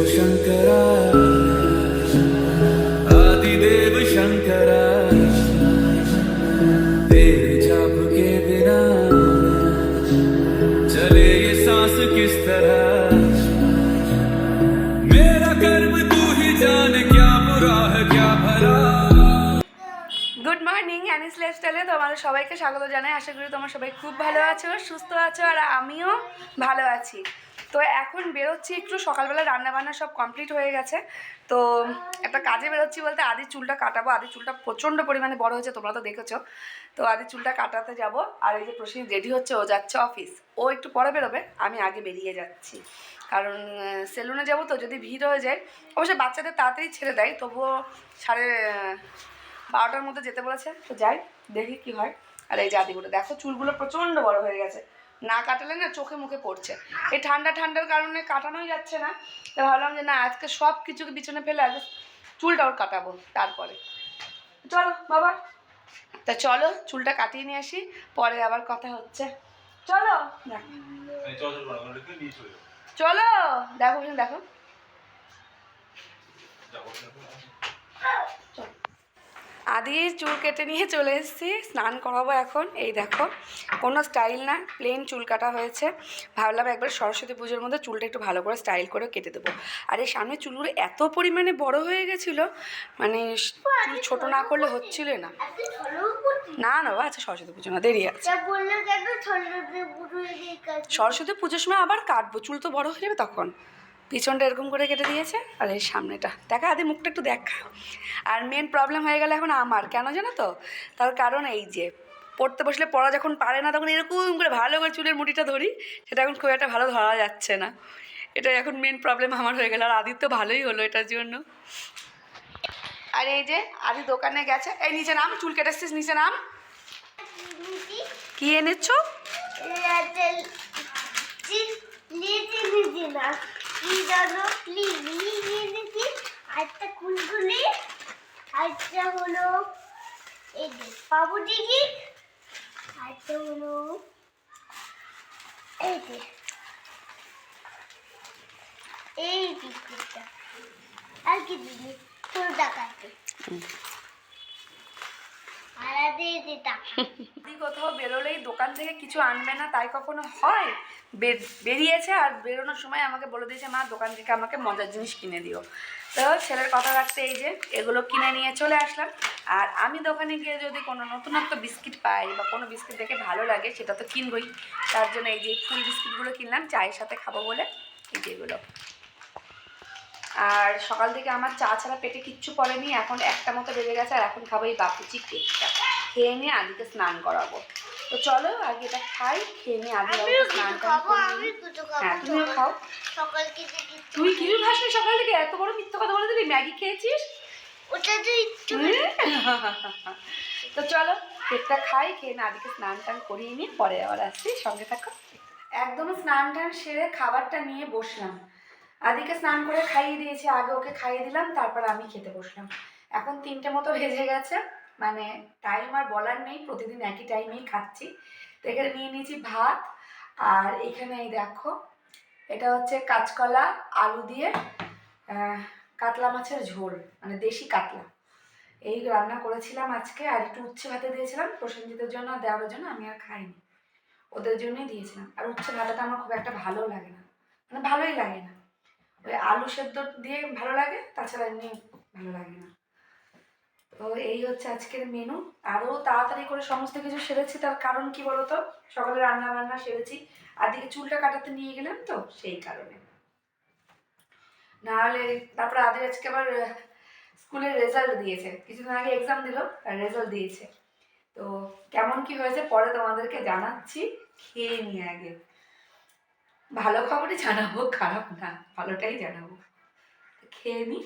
शङ्करा आदिदेव शङ्करा तेरे जाप के बिना चले ये सांस किस तरह मेरा कर्म तू ही जान क्या बुरा है क्या भला গুড মর্নিং অ্যানিস লাইফস্টাইলে তোমাদের সবাইকে স্বাগত জানাই আশা করি তোমরা সবাই খুব ভালো আছো সুস্থ আছো আর আমিও ভালো আছি তো এখন বেরোচ্ছি একটু, সকালবেলা রান্না বান্না সব কমপ্লিট হয়ে গেছে। তো একটা কাজে বেরোচ্ছি বলতে আদি চুলটা কাটাবো। আদি চুলটা প্রচণ্ড পরিমাণে বড় হয়েছে, তোমরা তো দেখেছ। তো আদি চুলটা কাটাতে যাব আর এই যে প্রসেন রেডি হচ্ছে, ও যাচ্ছে অফিস ও একটু পরে বেরোবে, আমি আগে বেরিয়ে যাচ্ছি। কারণ সেলুনে যাব তো, যদি ভিড় হয়ে যায় অবশ্যই বাচ্চাদের তাড়াতাড়ি ছেড়ে দেয়, তবুও সাড়ে বারোটার মধ্যে যেতে বলেছে। তো যাই, দেখি কি হয়। আর এই জাদিগুলো দেখো চুলগুলো প্রচণ্ড বড় হয়ে গেছে। না কাটালে না চোখে মুখে পড়ছে। এই ঠান্ডা ঠান্ডার কারণে কাটানোই যাচ্ছে না। তো ভাবলাম যে না আজকে সব কিছুকে পিছনে ফেলে আগে চুলটা ওর কাটাবো তারপরে। চলো বাবা। তা চলো চুলটা কাটিয়ে নিয়ে আসি পরে আবার কথা হচ্ছে। চলো। দেখো। চলো দেখো দেখো। আদি চুল কেটে নিয়ে চলে এসেছি। স্নান করাবো এখন। এই দেখো কোনো স্টাইল না প্লেন চুল কাটা হয়েছে। ভাবলাম একবার সরস্বতী পুজোর মধ্যে চুলটা একটু ভালো করে স্টাইল করে কেটে দেবো। আর এই সামনে চুলগুলো এত পরিমাণে বড় হয়ে গেছিল মানে চুল ছোটো না করলে হচ্ছিল না। না না বাবা আচ্ছা সরস্বতী পুজো না দেরি আছে। সরস্বতী পুজোর সময় আবার কাটবো চুল তো বড় হয়ে যাবে তখন। পিছনটা এরকম করে কেটে দিয়েছে আর এই সামনেটা দেখা আদি মুখটা একটু দেখা আর মেন প্রবলেম হয়ে গেল এখন আমার কেন জানো তো তার কারণ এই যে পড়তে বসলে পড়া যখন পারে না তখন এরকম করে ভালো করে চুলের মুঠিটা ধরি সেটা এখন খুব একটা ভালো ধরা যাচ্ছে না এটা এখন মেন প্রবলেম আমার হয়ে গেল আর আদির তো ভালোই হলো এটার জন্য আর এই যে আদি দোকানে গেছে এই নিচে নাম চুল কেটেছিস নিচে নাম কি এনেছো কি জানো লিলি লিচি আরেকটা কুলকুলি আরেকটা হলো এই যে বাবু টিকি আরেকটা হলো এই যে, এই বিস্কুটটা। আর কি দিলি তোর টাকাতে আর আদে দিতা যদি কোথাও বেরোলেই দোকান থেকে কিছু আনবে না, তাই কখনো হয়? বেরিয়েছে আর বেরোনোর সময় আমাকে বলে দিয়েছে, মা, দোকান থেকে আমাকে মজার জিনিস কিনে দিও। তো ছেলের কথা রাখতে এই যে, এগুলো কিনে নিয়ে চলে আসলাম। আর আমি দোকানে গিয়ে যদি কোনো নতুনত্ব বিস্কিট পাই বা কোনো বিস্কিট দেখে ভালো লাগে, সেটা তো কিনবই। তার জন্য এই যে ফুল বিস্কিটগুলো কিনলাম, চায়ের সাথে খাব বলে, এই যেগুলো আর সকাল থেকে আমার চা ছাড়া পেটে কিচ্ছু পড়েনি এখন একটা মতো বেজে গেছে আর এখন খাব এই বাপুচি কেকটা। খেয়ে নিয়ে আদিকে স্নান করাবো। তো চলো আগে এটা খাই খেয়ে নিয়ে আদি স্নান হ্যাঁ তুমিও খাও। সকাল থেকে কিছু তুই কিছু খাসনি সকাল থেকে? এত বড় মিথ্যা কথা বলে দিলি ম্যাগি খেয়েছিস? তো চলো কেকটা খাই খেয়ে না আদিকে স্নান টান করিয়ে নিয়ে পরে আবার আসছি সঙ্গে থাকো। একদম স্নান টান সেরে খাবারটা নিয়ে বসলাম। আদিকে স্নান করে খাইয়ে দিয়েছি, আগে ওকে খাইয়ে দিলাম, তারপর আমি খেতে বসলাম। এখন তিনটে মতো ভেজে গেছে মানে টাইম আর বলার নেই, প্রতিদিন একই টাইমেই খাচ্ছি। তো এখানে নিয়ে নিয়েছি ভাত, আর এখানে এই দেখো, এটা হচ্ছে কাঁচকলা, আলু দিয়ে কাতলা মাছের ঝোল মানে দেশি কাতলা। এই রান্না করেছিলাম আজকে, আর একটু উচ্ছে ভাতে দিয়েছিলাম, প্রসেনজিতের জন্য দেওয়ার জন্য আমি আর খাইনি। ওদের জন্যই দিয়েছিলাম। আর উচ্ছে ভাতাটা আমার খুব একটা ভালো লাগে না। মানে ভালোই লাগে না। ওই আলু সেদ্ধ দিয়ে ভালো লাগে, তাছাড়া এমনি ভালো লাগে না। তো এই হচ্ছে আজকের মেনু আরও তাড়াতাড়ি করে সমস্ত কিছু সেরেছি, তার কারণ কি বলতো? সকালে রান্না বান্না সেরেছি, আর দিকে চুলটা কাটাতে নিয়ে গেলাম তো, সেই কারণে। নাহলে তারপরে আদের আজকে আবার স্কুলের রেজাল্ট দিয়েছে। কিছুদিন আগে এক্সাম দিল আর রেজাল্ট দিয়েছে। তো কেমন কি হয়েছে পরে তোমাদেরকে জানাচ্ছি, খেয়ে নিয়ে আগে। ভালো খবরই জানাব, খারাপ না, ভালোটাই জানাব। খেয়ে নি।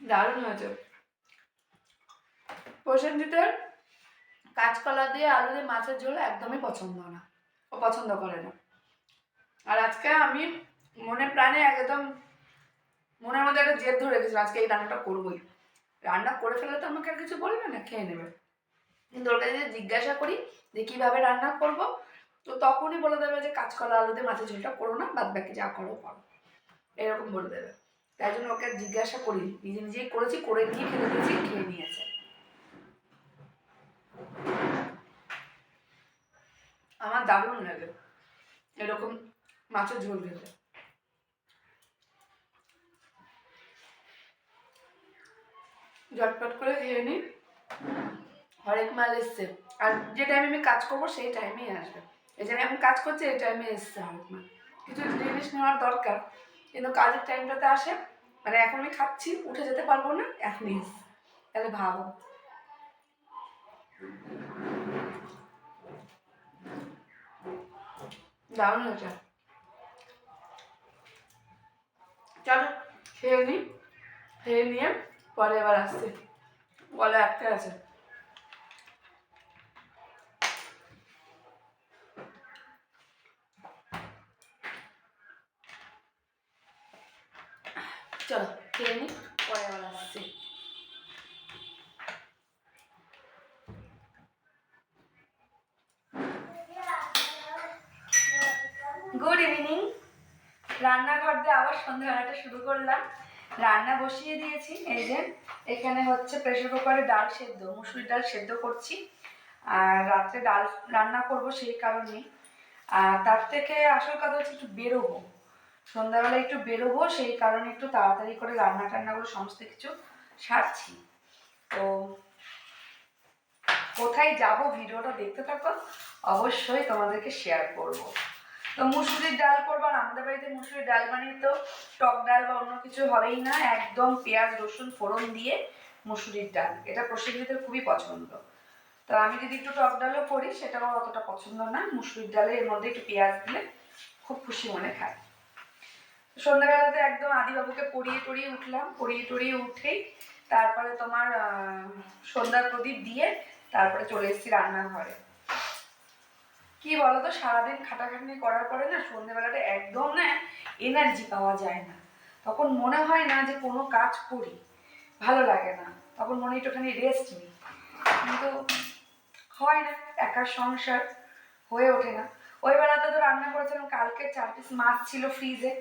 দারুণ হয়েছে। প্রসেনজিতের কাঁচকলা দিয়ে আলু দিয়ে মাছের ঝোল একদমই পছন্দ না। ও পছন্দ করে না। আর আজকে আমি মনে প্রাণে একদম মনের মধ্যে একটা জেদ ধরে রেখেছিলাম আজকে এই রান্নাটা করবোই। রান্না করে ফেললে তো আমাকে আর কিছু বলবে না, খেয়ে নেবে। কিন্তু ওর কাছে জিজ্ঞাসা করি যে কীভাবে রান্না করব, তো তখনই বলে দেবে যে কাঁচকলা, আলুতে মাছের ঝোলটা করো না, বাদ বাকি যা করো করো। এরকম বলে দেবে। তাই জন্য ওকে জিজ্ঞাসা করি নিজে নিজেই করেছি, করে নিয়ে ফেলে দিয়েছি, খেয়ে নিয়েছে। আমার দারুণ লাগে এরকম মাছের ঝোল খেতে। ঝটপট করে খেয়ে নিই হরেক মাল এসছে। আর যে টাইমে আমি কাজ করব, সেই টাইমেই আসবে। এই যে আমি কাজ করছি, এই টাইমে এসছে হরেক মাল কিছু জিনিস নেওয়ার দরকার। কিন্তু কাজের টাইমটাতে আসে মানে এখন আমি খাচ্ছি, উঠে যেতে পারব না এখনই এসছে। তাহলে ভাবো। দারুণ হয়েছে। চলো, খেয়ে নিই খেয়ে নিয়ে পরে এবার আসছি। বলে, আটকে আছে চলো খেয়ে নিই পরে আবার আসছি গুড ইভিনিং রান্নাঘর দিয়ে আবার সন্ধ্যাবেলাটা শুরু করলাম। রান্না বসিয়ে দিয়েছি। এই যে, এখানে হচ্ছে প্রেশার কুকারে ডাল সেদ্ধ, মুসুরির ডাল সেদ্ধ করছি। আর রাত্রে ডাল রান্না করব সেই কারণে। আর তার থেকে আসল কথা হচ্ছে একটু বেরোবো। সন্ধ্যাবেলা একটু বেরোবো, সেই কারণে একটু তাড়াতাড়ি করে রান্না টান্নাগুলো সমস্ত কিছু সারছি। তো কোথায় যাব ভিডিওটা দেখতে থাকো, অবশ্যই তোমাদেরকে শেয়ার করব। তো মুসুরির ডাল করব আর আমাদের বাড়িতে মুসুরির ডাল বানিয়ে তো টক ডাল বা অন্য কিছু হবেই না, একদম পেঁয়াজ, রসুন, ফোড়ন দিয়ে মুসুরির ডাল। এটা প্রসেনজিতের খুবই পছন্দ। তো আমি যদি একটু টক ডালও করি সেটাও অতটা পছন্দ না। মুসুরির ডালে এর মধ্যে একটু পেঁয়াজ দিলে খুব খুশি মনে খায়। সন্ধ্যাবেলাতে একদম আদিবাবুকে পড়িয়ে টড়িয়ে উঠলাম। পড়িয়ে টড়িয়ে উঠেই তারপরে তোমার সন্ধ্যার প্রদীপ দিয়ে তারপরে চলে এসেছি রান্নাঘরে। কি বলতো, সারাদিন খাটাখাটনি করার পরে না সন্ধ্যেবেলাটা একদম না এনার্জি পাওয়া যায় না। তখন মনে হয় না যে কোনো কাজ করি, ভালো লাগে না। তখন মনে একটুখানি রেস্ট নিই। কিন্তু হয় না, একার সংসার হয়ে ওঠে না। ওই বেলাতে তো রান্না করেছিলাম, কালকে চার পিস মাছ ছিল ফ্রিজে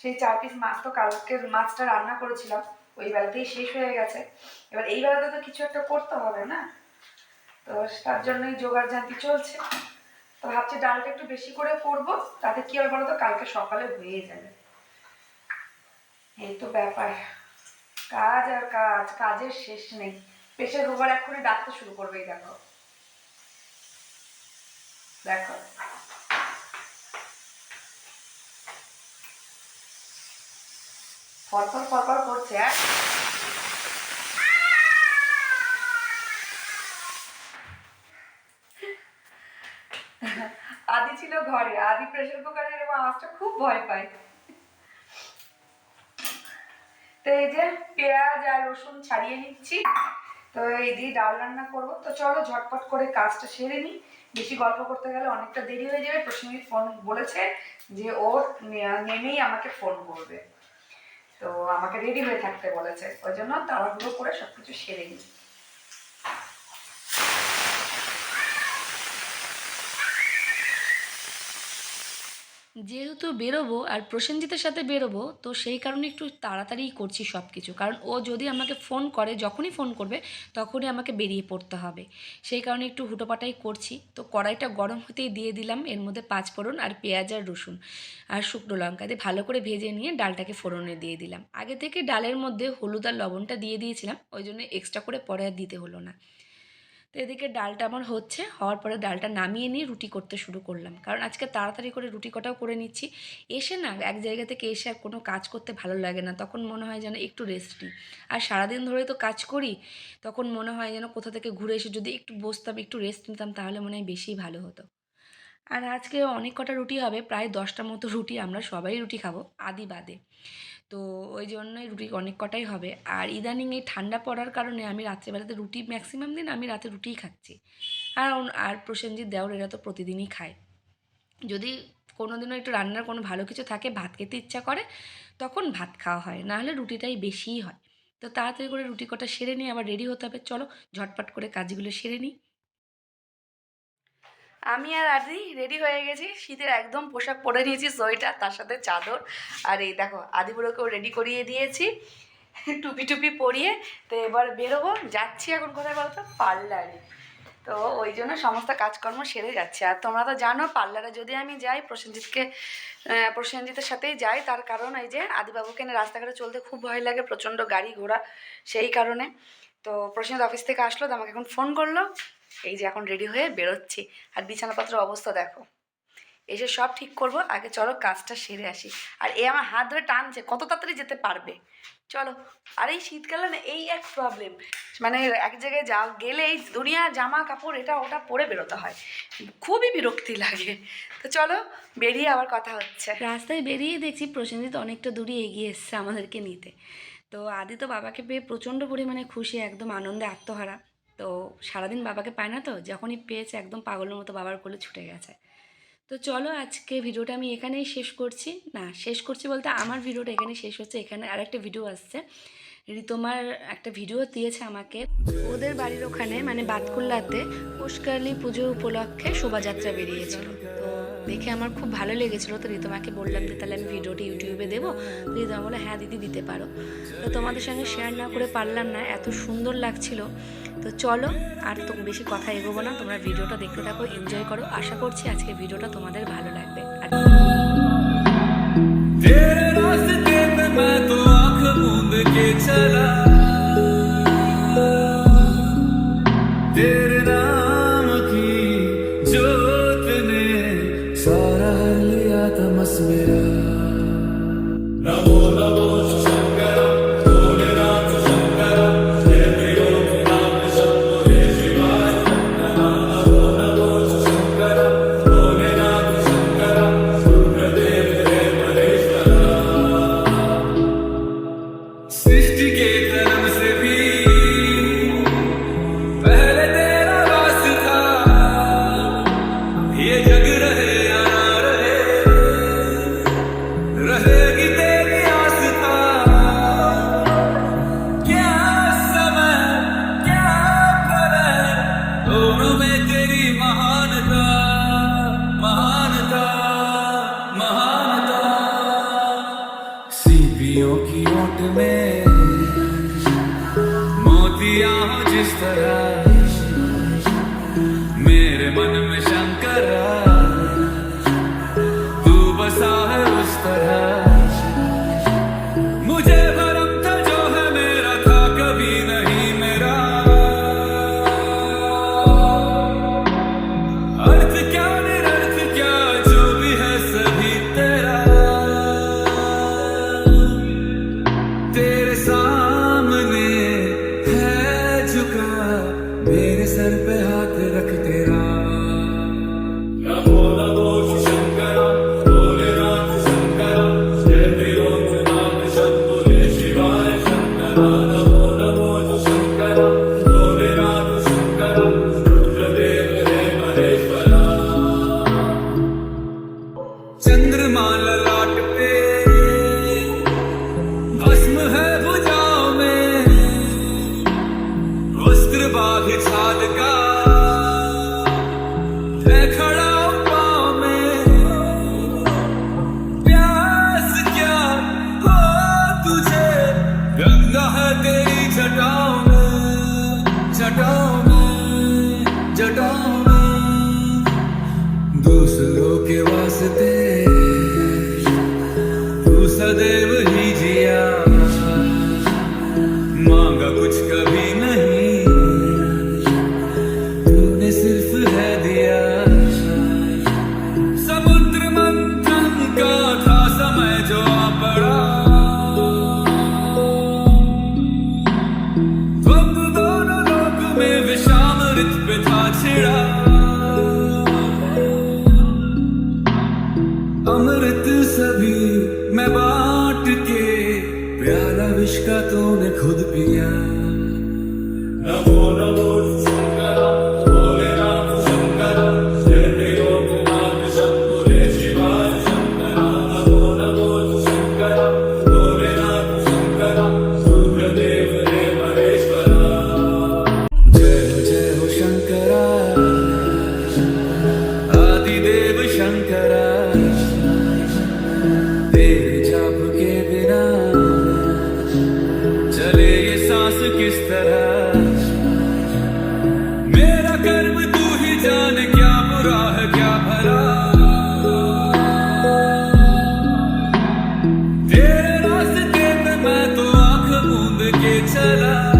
সেই চার পিস মাছ তো কালকের মাছটা রান্না করেছিলাম, ওই বেলাতেই শেষ হয়ে গেছে। এবার এই বেলাতে তো কিছু একটা করতে হবে না? তো তার জন্যই জোগাড় জানতি চলছে। তো ভাবছি ডালটা একটু বেশি করে করব, তাতে কি হবে বলতো, কালকে সকালে হয়ে যাবে। এই তো ব্যাপার। কাজ আর কাজ, কাজের শেষ নেই। প্রেশার কুকার এক্ষুনি ডাকতে শুরু করবে দেখো। দেখো। ফরফর ফরফর করছে হ্যাঁ? আদি ছিল ঘরে, আদি প্রেশার কুকারের এরকম আওয়াজটা খুব ভয় পায়। তো এই যে পেঁয়াজ আর রসুন ছাড়িয়ে নিচ্ছি। তো এই দিয়ে ডাল রান্না করব। তো চলো ঝটপট করে কাজটা সেরে নিই। বেশি গল্প করতে গেলে অনেকটা দেরি হয়ে যাবে। প্রসঙ্গিক ফোন বলেছে যে ও নেমেই আমাকে ফোন করবে। তো আমাকে রেডি হয়ে থাকতে বলেছে। ওই জন্য তাড়াহুড়ো করে সব কিছু সেরে নিই। যেহেতু বেরোবো আর প্রসেনজিতের সাথে বেরোবো, তো সেই কারণে একটু তাড়াতাড়িই করছি সব কিছু কারণ ও যদি আমাকে ফোন করে, যখনই ফোন করবে, তখনই আমাকে বেরিয়ে পড়তে হবে। সেই কারণে একটু হুটোপাটাই করছি। তো কড়াইটা গরম হতেই দিয়ে দিলাম, এর মধ্যে পাঁচ ফোড়ন আর পেঁয়াজ আর রসুন আর শুকনো লঙ্কা দিয়ে ভালো করে ভেজে নিয়ে ডালটাকে ফোড়নে দিয়ে দিলাম। আগে থেকে ডালের মধ্যে হলুদ আর লবণটা দিয়ে দিয়েছিলাম, ওই জন্য এক্সট্রা করে পরে আর দিতে হলো না। তো এদিকে ডালটা আমার হচ্ছে, হওয়ার পরে ডালটা নামিয়ে নিয়ে রুটি করতে শুরু করলাম। কারণ আজকে তাড়াতাড়ি করে রুটি কটাও করে নিচ্ছি। এসে না এক জায়গা থেকে এসে আর কোনো কাজ করতে ভালো লাগে না। তখন মনে হয় যেন একটু রেস্ট নিই। আর সারাদিন ধরে তো কাজ করি, তখন মনে হয় যেন কোথা থেকে ঘুরে এসে যদি একটু বসতাম, একটু রেস্ট নিতাম, তাহলে মনে হয় বেশি ভালো হতো। আর আজকে অনেক কটা রুটি হবে, প্রায় দশটা মতো রুটি আমরা সবাই রুটি খাব, আদি বাদে। তো ওই জন্যই রুটি অনেক কটাই হবে। আর ইদানিং এই ঠান্ডা পড়ার কারণে আমি রাত্রেবেলাতে রুটি ম্যাক্সিমাম দিন আমি রাতে রুটিই খাচ্ছি। আর আর প্রসেনজিৎ দেওর এরা তো প্রতিদিনই খায়। যদি কোনো দিনও একটু রান্নার কোনো ভালো কিছু থাকে, ভাত খেতে ইচ্ছা করে, তখন ভাত খাওয়া হয়। নাহলে রুটিটাই বেশিই হয়। তো তাড়াতাড়ি করে রুটি কটা সেরে নিয়ে আবার রেডি হতে হবে। চলো ঝটপট করে কাজগুলো সেরে নিই। আমি আর আদি রেডি হয়ে গেছি। শীতের একদম পোশাক পরে নিয়েছি, সোয়েটার, তার সাথে চাদর। আর এই দেখো, আদিপুরকেও রেডি করিয়ে দিয়েছি। টুপি টুপি পরিয়ে, তো এবার বেরোবো। যাচ্ছি এখন কোথায় বলতো? পার্লারে। তো ওই জন্য সমস্ত কাজকর্ম সেরে যাচ্ছে। আর তোমরা তো জানো, পার্লারে যদি আমি যাই, প্রসেনজিৎকে প্রসেনজিতের সাথেই যাই, তার কারণ এই যে আদিবাবুকে নিয়ে রাস্তাঘাটে চলতে খুব ভয় লাগে, প্রচণ্ড গাড়ি ঘোড়া, সেই কারণে। তো প্রসেনজিৎ অফিস থেকে আসলো, তো আমাকে এখন ফোন করল। এই যে এখন রেডি হয়ে বেরোচ্ছি। আর বিছানাপত্রের অবস্থা দেখো। এসে সব ঠিক করব, আগে চলো কাজটা সেরে আসি। আর এ আমার হাত ধরে টানছে, কত তাড়াতাড়ি যেতে পারবে? চলো, আর এই শীতকালে না এই এক প্রবলেম মানে এক জায়গায় যা গেলে এই দুনিয়া জামা কাপড় এটা ওটা পরে বেরোতে হয়। খুবই বিরক্তি লাগে। তো চলো, বেরিয়ে আবার কথা হচ্ছে। রাস্তায় বেরিয়ে দেখছি প্রসেনজিৎ অনেকটা দূরে এগিয়ে এসছে আমাদেরকে নিতে। তো আদি তো বাবাকে পেয়ে প্রচণ্ড পরিমাণে খুশি, একদম আনন্দে আত্মহারা। তো সারাদিন বাবাকে পায় না তো, যখনই পেয়েছে একদম পাগলের মতো বাবার কোলে ছুটে গেছে। তো চলো আজকে ভিডিওটা আমি এখানেই শেষ করছি। না, শেষ করছি বলতে আমার ভিডিওটা এখানে শেষ হচ্ছে। এখানে আর একটা ভিডিও আসছে। রিতমার একটা ভিডিও দিয়েছে আমাকে। ওদের বাড়ির ওখানে মানে বাতকুল্লাতে পুষ্কালী পুজো উপলক্ষে শোভাযাত্রা বেরিয়েছিল। তো দেখে আমার খুব ভালো লেগেছিলো তো ঋতমাকে বললাম যে তাহলে আমি ভিডিওটি ইউটিউবে দেবো তো ঋতমা বলে হ্যাঁ দিদি দিতে পারো তো তোমাদের সঙ্গে শেয়ার না করে পারলাম না এত সুন্দর লাগছিল তো চলো আর তো বেশি কথা এগোবো না তোমরা ভিডিওটা দেখতে থাকো এনজয় করো আশা করছি আজকে ভিডিওটা তোমাদের ভালো লাগবে আর तेरे रास्ते पे मैं तो आंख मूंद के चला nada. के चला